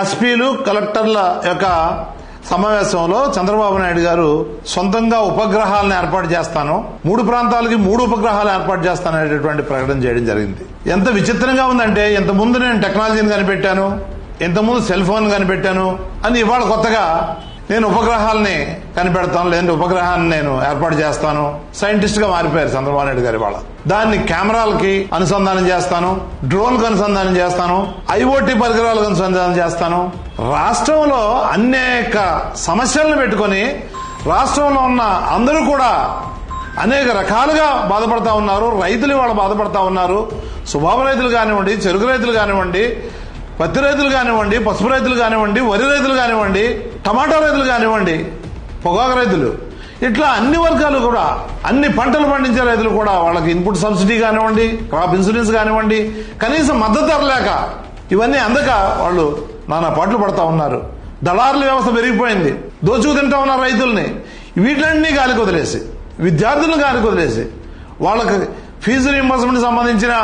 ఎస్పీలు కలెక్టర్ల యొక్క సమావేశంలో చంద్రబాబు నాయుడు గారు సొంతంగా ఉపగ్రహాలను ఏర్పాటు చేస్తాను. మూడు ప్రాంతాలకి మూడు ఉపగ్రహాలు ఏర్పాటు చేస్తాను అనేటటువంటి ప్రకటన చేయడం జరిగింది. ఎంత విచిత్రంగా ఉందంటే ఇంత ముందు నేను టెక్నాలజీని కనిపెట్టాను ఇంతకుముందు సెల్ ఫోన్ కనిపెట్టాను అని ఇవాళ కొత్తగా నేను ఉపగ్రహాలని కనిపెడతాను లేదంటే ఉపగ్రహాన్ని నేను ఏర్పాటు చేస్తాను. సైంటిస్ట్గా మారిపోయారు చంద్రబాబు నాయుడు గారి వాళ్ళ దాన్ని కెమెరాలకి అనుసంధానం చేస్తాను డ్రోన్కు అనుసంధానం చేస్తాను ఐఓటీ పరికరాలకు అనుసంధానం చేస్తాను. రాష్ట్రంలో అనేక సమస్యలను పెట్టుకొని రాష్ట్రంలో ఉన్న అందరూ కూడా అనేక రకాలుగా బాధపడతా ఉన్నారు. రైతులు వాళ్ళు బాధపడతా ఉన్నారు. సుబాబు రైతులు కానివ్వండి చెరుకు రైతులు కానివ్వండి పత్తి రైతులు కానివ్వండి పసుపు రైతులు కానివ్వండి వరి రైతులు కానివ్వండి టమాటా రైతులు కానివ్వండి పొగాకు రైతులు ఇట్లా అన్ని వర్గాలు కూడా అన్ని పంటలు పండించే రైతులు కూడా వాళ్ళకి ఇన్పుట్ సబ్సిడీ కానివ్వండి క్రాప్ ఇన్సూరెన్స్ కానివ్వండి కనీసం మద్దతు ధర లేక ఇవన్నీ అందక వాళ్ళు నానా పాటలు పడతా ఉన్నారు. దళారుల వ్యవస్థ పెరిగిపోయింది. దోచుకు తింటా ఉన్న రైతుల్ని వీటిలన్నీ గాలికి వదిలేసి విద్యార్థులను గాలికి వదిలేసి వాళ్ళకి ఫీజు రీంబర్స్మెంట్ సంబంధించిన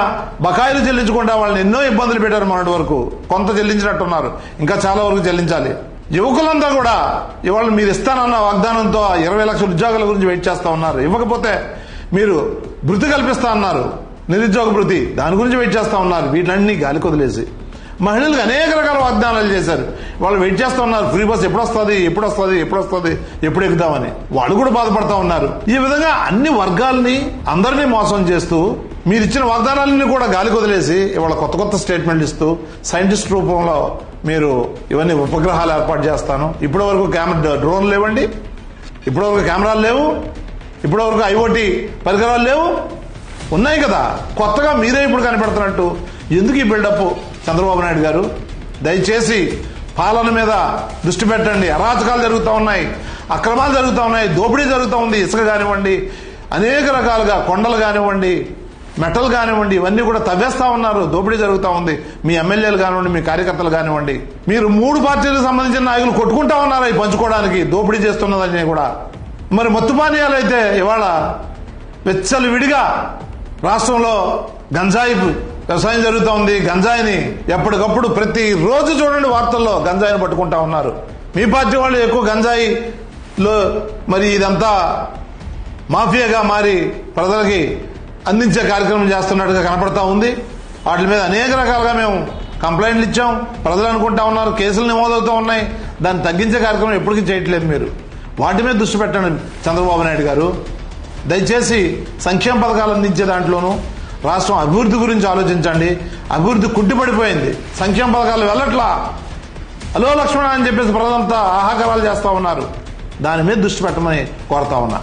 బకాయిలు చెల్లించకుండా వాళ్ళని ఎన్నో ఇబ్బందులు పెట్టారు మొన్నటి వరకు. కొంత చెల్లించినట్టున్నారు. ఇంకా చాలా వరకు చెల్లించాలి. యువకులంతా కూడా ఇవాళ మీరు ఇస్తానన్న వాగ్దానంతో ఇరవై లక్షల ఉద్యోగాల గురించి వెయిట్ చేస్తా ఉన్నారు. ఇవ్వకపోతే మీరు భృతి కల్పిస్తా అన్నారు. నిరుద్యోగ భృతి. దాని గురించి వెయిట్ చేస్తా ఉన్నారు. వీటిలన్నీ గాలి కొదిలేసి మహిళలకు అనేక రకాల వాగ్దానాలు చేశారు. వాళ్ళు వెయిట్ చేస్తూ ఉన్నారు. ఫ్రీ బస్ ఎప్పుడు వస్తుంది ఎప్పుడు వస్తుంది ఎప్పుడు వస్తుంది ఎప్పుడు ఎక్కుదామని. వాళ్ళు కూడా బాధపడతా ఉన్నారు. ఈ విధంగా అన్ని వర్గాల్ని అందరినీ మోసం చేస్తూ మీరు ఇచ్చిన వాగ్దానాలన్నీ కూడా గాలికి వదిలేసి ఇవాళ కొత్త కొత్త స్టేట్మెంట్ ఇస్తూ సైంటిస్ట్ రూపంలో మీరు ఇవన్నీ ఉపగ్రహాలు ఏర్పాటు చేస్తాను. ఇప్పటి వరకు కెమెరా డ్రోన్లు లేవండి. ఇప్పటి వరకు కెమెరాలు లేవు. ఇప్పటి వరకు ఐఓటీ పరికరాలు లేవు. ఉన్నాయి కదా. కొత్తగా మీరే ఇప్పుడు కనిపెడుతున్నట్టు. ఎందుకు ఈ బిల్డప్ చంద్రబాబు నాయుడు గారు. దయచేసి పాలన మీద దృష్టి పెట్టండి. అరాచకాలు జరుగుతూ ఉన్నాయి. అక్రమాలు జరుగుతూ ఉన్నాయి. దోపిడీ జరుగుతూ ఉంది. ఇసుక కానివ్వండి అనేక రకాలుగా కొండలు కానివ్వండి మెటల్ కానివ్వండి ఇవన్నీ కూడా తవ్వేస్తా ఉన్నారు. దోపిడీ జరుగుతూ ఉంది. మీ ఎమ్మెల్యేలు కానివ్వండి మీ కార్యకర్తలు కానివ్వండి మీరు మూడు పార్టీలకు సంబంధించిన నాయకులు కొట్టుకుంటా ఉన్నారు అవి పంచుకోవడానికి. దోపిడీ చేస్తున్నదని కూడా. మరి మత్తు పానీయాలు అయితే ఇవాళ వెచ్చలు విడిగా రాష్ట్రంలో గంజాయి వ్యవసాయం జరుగుతూ ఉంది గంజాయిని ఎప్పటికప్పుడు ప్రతి రోజు చూడండి వార్తల్లో గంజాయిని పట్టుకుంటా ఉన్నారు. మీ పార్టీ వాళ్ళు ఎక్కువ గంజాయిలో మరి ఇదంతా మాఫియాగా మారి ప్రజలకి అందించే కార్యక్రమం చేస్తున్నట్టుగా కనపడతా ఉంది. వాటి మీద అనేక రకాలుగా మేము కంప్లైంట్లు ఇచ్చాం. ప్రజలు అనుకుంటా ఉన్నారు కేసులు నమోదవుతూ ఉన్నాయి. దాన్ని తగ్గించే కార్యక్రమం ఎప్పటికీ చేయట్లేదు మీరు. వాటి మీద దృష్టి పెట్టండి చంద్రబాబు నాయుడు గారు. దయచేసి సంక్షేమ పథకాలు అందించే దాంట్లోనూ రాష్ట్రం అభివృద్ధి గురించి ఆలోచించండి. అభివృద్ధి కుంటిపడిపోయింది. సంక్షేమ పథకాలు వెళ్ళట్లా. హలో లక్ష్మణ అని చెప్పేసి ప్రజలంతా ఆహాకారాలు చేస్తా ఉన్నారు. దాని మీద దృష్టి పెట్టమని కోరుతా ఉన్నా.